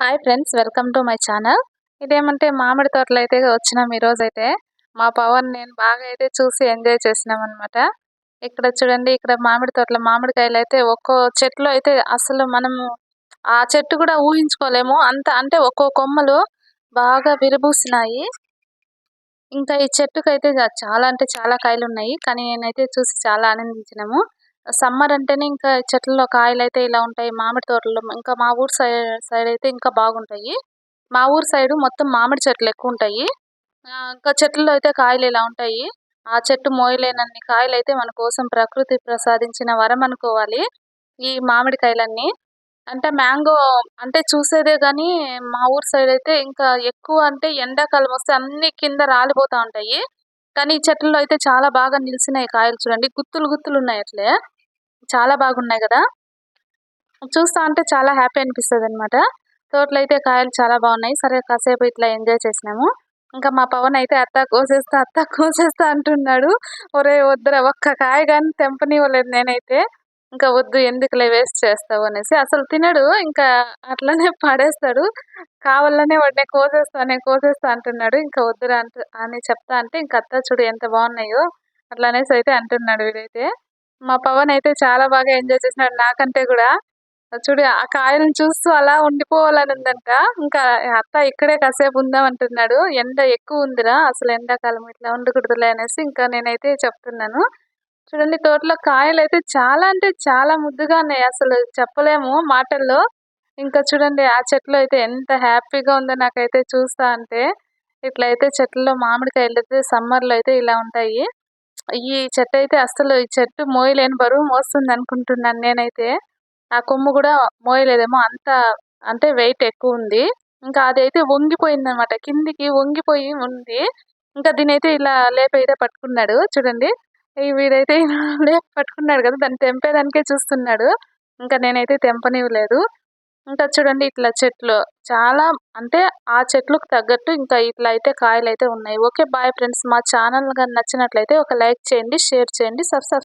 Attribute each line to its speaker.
Speaker 1: Hi friends welcome to my channel ఇదేమంటే మామిడి తోటలు అయితే వచ్చినాం ఈ అయితే మా పవన్ నేను బాగా అయితే చూసి ఎంజాయ్ చేసినాం అనమాట ఇక్కడ చూడండి ఇక్కడ మామిడి తోటలో మామిడికాయలు అయితే ఒక్కో చెట్లు అయితే అసలు మనము ఆ చెట్టు కూడా ఊహించుకోలేము. అంత అంటే ఒక్కో కొమ్మలు బాగా విరబూసినాయి. ఇంకా ఈ చెట్టుకు అయితే చాలా అంటే చాలా కాయలు ఉన్నాయి కానీ నేనైతే చూసి చాలా ఆనందించినాము. సమ్మర్ అంటేనే ఇంకా చెట్లలో కాయలు అయితే ఇలా ఉంటాయి మామిడి తోటలు. ఇంకా మా ఊరు సైడ్ సైడ్ అయితే ఇంకా బాగుంటాయి. మా ఊరు సైడ్ మొత్తం మామిడి చెట్లు ఎక్కువ ఉంటాయి ఆ, ఇంకా చెట్లలో అయితే కాయలు ఇలా ఉంటాయి. ఆ చెట్టు మోయలేనన్ని కాయలు అయితే మన కోసం ప్రకృతి ప్రసాదించిన వరం అనుకోవాలి. ఈ మామిడికాయలన్నీ అంటే మ్యాంగో అంటే చూసేదే కానీ మా ఊరు సైడ్ అయితే ఇంకా ఎక్కువ అంటే ఎండాకాలం వస్తే అన్ని కింద రాలిపోతా ఉంటాయి. కానీ ఈ చెట్లలో అయితే చాలా బాగా నిలిచినాయి కాయలు చూడండి. గుత్తులు గుత్తులు ఉన్నాయి అట్లే. చాలా బాగున్నాయి కదా. చూస్తా ఉంటే చాలా హ్యాపీ అనిపిస్తుంది అనమాట తోటలో అయితే కాయలు చాలా బాగున్నాయి. సరే కాసేపు ఇట్లా ఎంజాయ్ చేసినాము. ఇంకా మా పవన్ అయితే అత్త కోసేస్తా అత్త కోసేస్తా అంటున్నాడు. ఒరే వద్దురా ఒక్క కాయ కానీ తెంపనివ్వలేదు నేనైతే. ఇంకా వద్దు ఎందుకులే వేస్ట్ చేస్తావు అనేసి. అసలు తినడు ఇంకా అట్లనే పడేస్తాడు. కావాలనే వాడిని కోసేస్తా నేను కోసేస్తా అంటున్నాడు. ఇంకా వద్దురా అంటు అని చెప్తా అంటే ఇంకా అత్త చూడు ఎంత బాగున్నాయో అట్లా అనేసి అయితే అంటున్నాడు వీడైతే. మా పవన్ అయితే చాలా బాగా ఎంజాయ్ చేసినాడు నాకంటే కూడా. చూడు ఆ కాయలను చూస్తూ అలా ఉండిపోవాలని ఉందంట. ఇంకా అత్త ఇక్కడే కాసేపు ఉందాం అంటున్నాడు ఎండ ఎక్కువ ఉందిరా అసలు ఎండాకాలం ఇట్లా ఉండకూడదులే అనేసి ఇంకా నేనైతే చెప్తున్నాను. చూడండి తోటలో కాయలు అయితే చాలా అంటే చాలా ముద్దుగా ఉన్నాయి. అసలు చెప్పలేము మాటల్లో. ఇంకా చూడండి ఆ చెట్లు అయితే ఎంత హ్యాపీగా ఉందో నాకైతే చూస్తా అంటే. ఇట్లయితే చెట్లలో మామిడికాయలు అయితే సమ్మర్లో అయితే ఇలా ఉంటాయి. ఈ చెట్టు అయితే అసలు ఈ చెట్టు మోయలేని బరువు మోస్తుంది అనుకుంటున్నాను నేనైతే. ఆ కొమ్ము కూడా మోయలేదేమో అంత అంటే వెయిట్ ఎక్కువ ఉంది ఇంకా అదైతే వంగిపోయింది అనమాట కిందికి వంగిపోయి ఉంది. ఇంకా దీని అయితే ఇలా లేపి అయితే పట్టుకున్నాడు చూడండి. ఈ వీడైతే ఇలా పట్టుకున్నాడు కదా దాన్ని తెంపేదానికే చూస్తున్నాడు. ఇంకా నేనైతే తెంపనివ్వలేదు. ఇంకా చూడండి ఇట్లా చెట్లు. చాలా అంటే ఆ చెట్లకు తగ్గట్టు ఇంకా ఇట్లా అయితే కాయలు అయితే ఉన్నాయి. Okay bye friends. మా ఛానల్ కానీ నచ్చినట్లయితే ఒక లైక్ చేయండి షేర్ చేయండి సబ్స్క్రైబ్